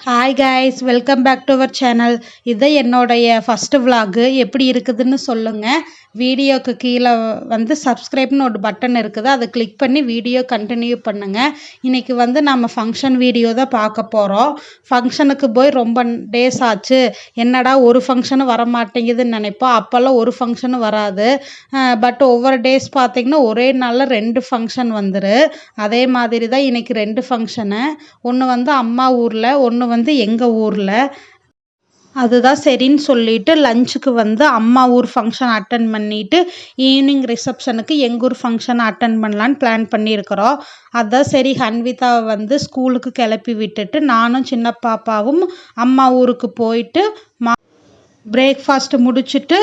Hi guys welcome back to our channel இது என்னுடைய first vlog எப்படி இருக்குதுன்னு சொல்லுங்கள் வீடியோக்கு கீழே வந்து சப்ஸ்கிரைப்னு ஒரு பட்டன் இருக்குது. அதை கிளிக் பண்ணி வீடியோ கண்டினியூ பண்ணுங்கள் இன்றைக்கி வந்து நம்ம ஃபங்க்ஷன் வீடியோ தான் பார்க்க போகிறோம் ஃபங்க்ஷனுக்கு போய் ரொம்ப டேஸ் ஆச்சு. என்னடா ஒரு ஃபங்க்ஷனும் வர மாட்டேங்குதுன்னு நினைப்போம். அப்போல்லாம் ஒரு ஃபங்க்ஷனும் வராது. பட் ஒவ்வொரு டேஸ் பார்த்திங்கன்னா ஒரே நாளில் ரெண்டு ஃபங்க்ஷன் வந்துரு. அதே மாதிரி தான் இன்றைக்கி ரெண்டு ஃபங்க்ஷனு ஒன்று வந்து அம்மா ஊரில் ஒன்று வந்து எங்கள் ஊரில். அதுதான் சரின்னு சொல்லிட்டு லஞ்சுக்கு வந்து அம்மா ஊர் ஃபங்க்ஷன் அட்டன் பண்ணிட்டு ஈவினிங் ரிசப்ஷனுக்கு எங்கள் ஊர் ஃபங்க்ஷன் அட்டன் பண்ணலான்னு பிளான் பண்ணியிருக்கிறோம். அதான் சரி ஹன்விதாவை வந்து ஸ்கூலுக்கு கிளப்பி விட்டுட்டு நானும் சின்ன பாப்பாவும் அம்மா ஊருக்கு போயிட்டு மா பிரேக்ஃபாஸ்ட் முடிச்சுட்டு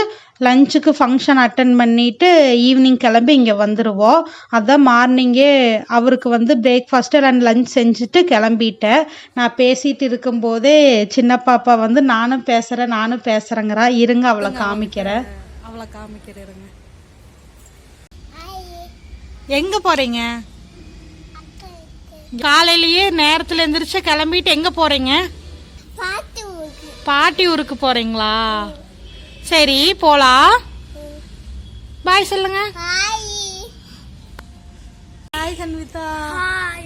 லஞ்சுக்கு ஃபங்க்ஷன் அட்டன் பண்ணிவிட்டு ஈவினிங் கிளம்பி இங்கே வந்துடுவோம் அதான் மார்னிங்கே அவருக்கு வந்து பிரேக்ஃபாஸ்ட்டு அண்ட் லஞ்ச் செஞ்சுட்டு கிளம்பிட்டேன். நான் பேசிகிட்டு இருக்கும்போதே சின்ன பாப்பா வந்து நானும் பேசுகிறேன் நானும் பேசுகிறேங்கிறா இருங்க அவளை காமிக்கிறேன். அவளை காமிக்கிறேன் எங்கே போகிறீங்க காலையிலேயே நேரத்தில் எந்திரிச்சு கிளம்பிட்டு எங்கே போகிறீங்க பாட்டி ஊருக்கு போறீங்களா? சரி போலாம். பாய் சொல்லுங்க. ஹாய் சன்விதா. ஹாய்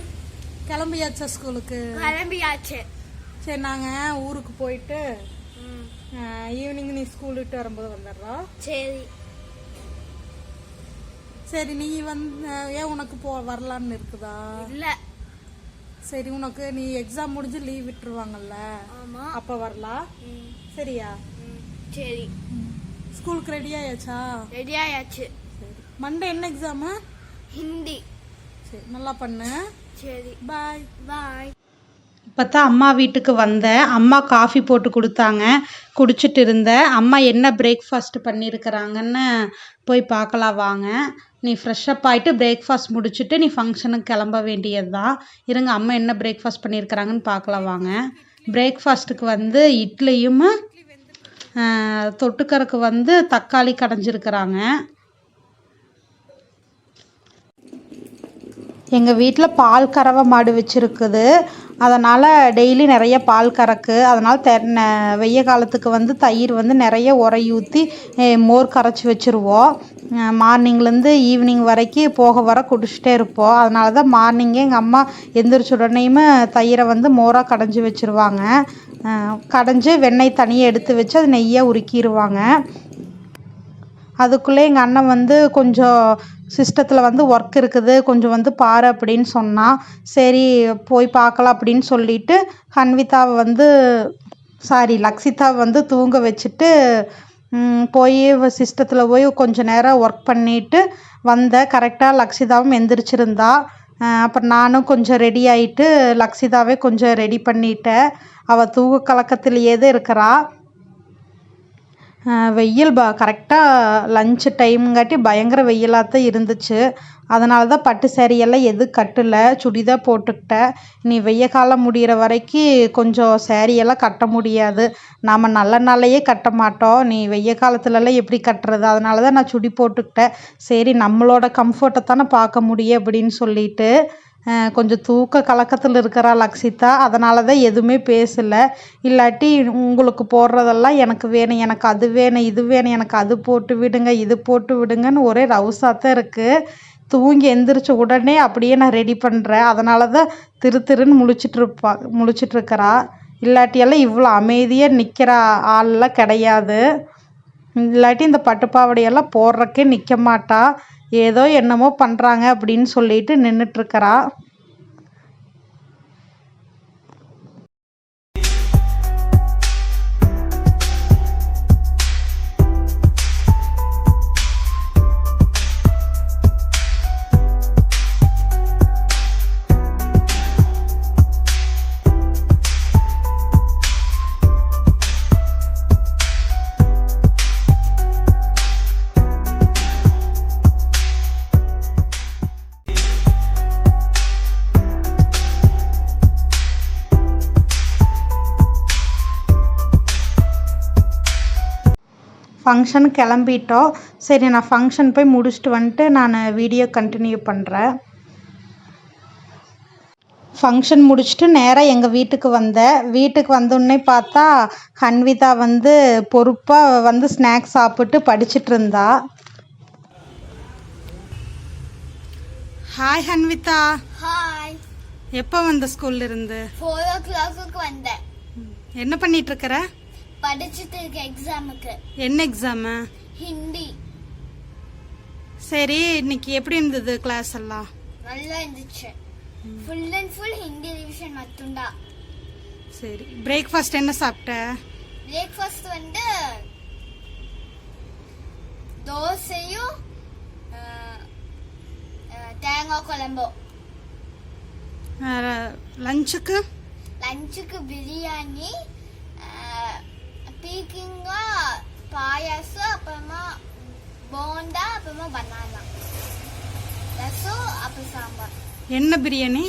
கிளம்பியாச்சா ஸ்கூலுக்கு? கிளம்பியாச்சு. சரி நாங்க ஊருக்கு போயிட்டு ஈவினிங் நீ ஸ்கூல் விட்டு வரும்போது வந்துடுறோம் சரி. சரி நீ வந்து ஏன் உனக்கு போ வரலான்னு இருக்குதா? இல்ல. சரி உனக்கு நீ எக்ஸாம் முடிஞ்சு லீவ் விட்டுருவாங்கல்ல? ஆமா. அப்ப வரலாம் சரியா? சரி. ஸ்கூலுக்கு ரெடி ஆயாச்சா? ரெடி ஆயாச்சு. மண்டே என்ன எக்ஸாமு ஹிந்தி. சரி நல்லா பண்ணு. சரி. பாய் பாய் இப்போ தான் அம்மா வீட்டுக்கு வந்தேன் அம்மா காஃபி போட்டு கொடுத்தாங்க. குடிச்சிட்டு இருந்தேன் அம்மா என்ன பிரேக்ஃபாஸ்ட் பண்ணியிருக்கிறாங்கன்னு போய் பார்க்கலாம் வாங்க. நீ ஃப்ரெஷ்அப் ஆகிட்டு பிரேக்ஃபாஸ்ட் முடிச்சுட்டு நீ ஃபங்க்ஷனுக்கு கிளம்ப வேண்டியது தான் இருங்க அம்மா என்ன பிரேக்ஃபாஸ்ட் பண்ணியிருக்கிறாங்கன்னு பார்க்கலாம் வாங்க. பிரேக்ஃபாஸ்ட்டுக்கு வந்து இட்லியும் தொட்டுக்கறக்கு வந்து தக்காளி கடைஞ்சிருக்கிறாங்க. எங்கள் வீட்டில் பால் கறவை மாடு வச்சுருக்குது. அதனால் டெய்லி நிறைய பால் கறக்கு. அதனால் தெ வெய்ய காலத்துக்கு வந்து தயிர் வந்து நிறைய உரை ஊற்றி மோர் கரைச்சி வச்சுருவோம். மார்னிங்லேருந்து ஈவினிங் வரைக்கும் போக வர குடிச்சிட்டே இருப்போம். அதனால தான் மார்னிங்கே எங்கள் அம்மா எந்திரிச்ச உடனேயுமே தயிரை வந்து மோராக கடைஞ்சி வச்சுருவாங்க. கடைஞ்சி வெண்ணெய் தனியாக எடுத்து வச்சு அது நெய்யாக உருக்கிடுவாங்க அதுக்குள்ளே எங்கள் அண்ணன் வந்து கொஞ்சம் சிஸ்டத்தில் வந்து ஒர்க் இருக்குது கொஞ்சம் வந்து பாரு அப்படின்னு சொன்னான் சரி போய் பார்க்கலாம் அப்படின்னு சொல்லிட்டு ஹன்விதாவை வந்து சாரி லக்ஷிதாவை வந்து தூங்க வச்சுட்டு போய் சிஸ்டத்தில் போய் கொஞ்ச நேரம் ஒர்க் பண்ணிட்டு வந்தேன் கரெக்டாக லக்ஷிதாவும் எந்திரிச்சிருந்தா. அப்புறம் நானும் கொஞ்சம் ரெடி ஆகிட்டு லக்ஷிதாவே கொஞ்சம் ரெடி பண்ணிட்டேன். அவள் தூக்க கலக்கத்திலேயே தான் இருக்கிறா. வெயில் ப கரெக்டாக லன்ச் டைம்ங்காட்டி பயங்கர வெயிலாக தான் இருந்துச்சு. அதனால தான் பட்டு சேரீயெல்லாம் எதுவும் கட்டலை. சுடிதான் போட்டுக்கிட்டேன். நீ வெய்ய காலம் முடிகிற வரைக்கும் கொஞ்சம் சேரீயெல்லாம் கட்ட முடியாது. நாம் நல்ல நாளையே கட்ட மாட்டோம். நீ வெய்ய காலத்துலலாம் எப்படி கட்டுறது? அதனால தான் நான் சுடி போட்டுக்கிட்டேன். சரி நம்மளோட கம்ஃபர்ட்டை தானே பார்க்க முடியும் அப்படின்னு சொல்லிட்டு கொஞ்சம் தூக்க கலக்கத்தில் இருக்கிறா லக்ஷிதா. அதனால தான் எதுவுமே பேசலை. இல்லாட்டி உங்களுக்கு போடுறதெல்லாம் எனக்கு வேணும் எனக்கு அது வேணும் இது வேணும் எனக்கு அது போட்டு விடுங்க இது போட்டு விடுங்கன்னு ஒரே ரவுஸாக தான் இருக்குது தூங்கி எந்திரிச்ச உடனே அப்படியே நான் ரெடி பண்ணுறேன் அதனால தான் திரு திருன்னு முழிச்சிட்டு முழிச்சிட்ருக்கிறா இல்லாட்டியெல்லாம் இவ்வளோ அமைதியாக நிற்கிற ஆள்லாம் கிடையாது. இல்லாட்டி இந்த பட்டுப்பாவடையெல்லாம் போடுறக்கே நிற்க மாட்டா. ஏதோ என்னமோ பண்ணுறாங்க அப்படின்னு சொல்லிட்டு நின்றுட்டுருக்கறா ஃபங்க்ஷன் கிளம்பிட்டோம். சரி நான் ஃபங்க்ஷன் போய் முடிச்சுட்டு வந்துட்டு நான் வீடியோ கண்டினியூ பண்ணுறேன் ஃபங்க்ஷன் முடிச்சுட்டு நேராக எங்கள் வீட்டுக்கு வந்தேன். வீட்டுக்கு வந்தோடனே பார்த்தா ஹன்விதா வந்து பொறுப்பாக வந்து ஸ்நாக்ஸ் சாப்பிட்டு படிச்சிட்டு இருந்தா. ஹாய் ஹன்விதா ஹாய் எப்போ வந்த ஸ்கூல்ல இருந்து? ஃபோர் ஓ கிளாக்கு வந்தேன். என்ன பண்ணிட்டு இருக்கிற? படிச்சுட்டு இருக்க எக்ஸாமுக்கு என்ன எக்ஸாமு ஹிந்தி. சரி இன்னைக்கு எப்படி இருந்தது கிளாஸ் எல்லாம்? நல்லா இருந்துச்சு. Full and full Hindi revision மட்டும்தான் சரி பிரேக்ஃபாஸ்ட் என்ன சாப்பிட்ட? பிரேக்ஃபாஸ்ட் வந்து தோசையும் தேங்காய் குழம்பும். லஞ்சுக்கு லஞ்சுக்கு பிரியாணி பீக்கிங்கா பாயாசம் அப்புறமா போண்டா அப்புறமா பனானா ரசம் அப்புறம் சாம்பார் என்ன biryani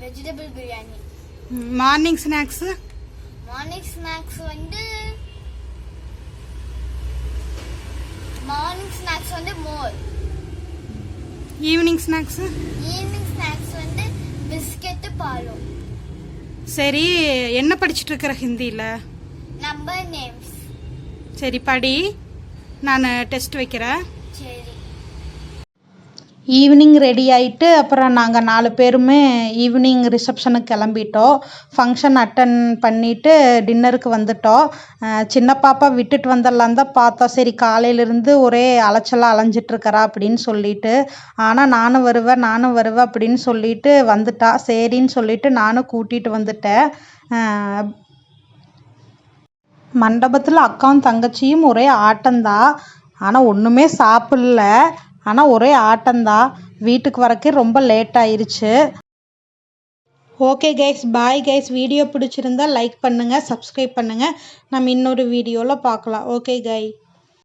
vegetable biryani morning snacks morning snacks வந்து மார்னிங் ஸ்நாக்ஸ் வந்து மோர் ஈவினிங் ஸ்நாக்ஸு ஈவினிங் ஸ்நாக்ஸ் வந்து பிஸ்கெட்டு பாலும் சரி என்ன படிச்சுட்டு இருக்கிற ஹிந்தியில் நம்பர் நேம்ஸ் சரி படி. நான் டெஸ்ட் வைக்கிறேன். சரி. ஈவினிங் ரெடி ஆகிட்டு அப்புறம் நாங்கள் நாலு பேருமே ஈவினிங் ரிசப்ஷனுக்கு கிளம்பிட்டோம். ஃபங்க்ஷன் அட்டன் பண்ணிவிட்டு டின்னருக்கு வந்துட்டோம். சின்ன பாப்பா விட்டுட்டு வந்துடலான் தான் பார்த்தோம். சரி காலையிலேருந்து ஒரே அலைச்சலாக அலைஞ்சிட்ருக்கறா அப்படின்னு சொல்லிட்டு ஆனால் நானும் வருவேன் நானும் வருவேன் அப்படின்னு சொல்லிட்டு வந்துட்டா. சரின்னு சொல்லிட்டு நானும் கூட்டிகிட்டு வந்துட்டேன். மண்டபத்தில் அக்காவும் தங்கச்சியும் ஒரே ஆட்டம்தான் ஆனால் ஒன்றுமே சாப்பிடல ஆனால் ஒரே ஆட்டம்தான் வீட்டுக்கு வரக்கே ரொம்ப லேட் ஆயிருச்சு. Okay guys bye guys video பிடிச்சிருந்தா லைக் பண்ணுங்கள் சப்ஸ்கிரைப் பண்ணுங்கள் நம்ம இன்னொரு வீடியோவில் பார்க்கலாம் ஓகே கை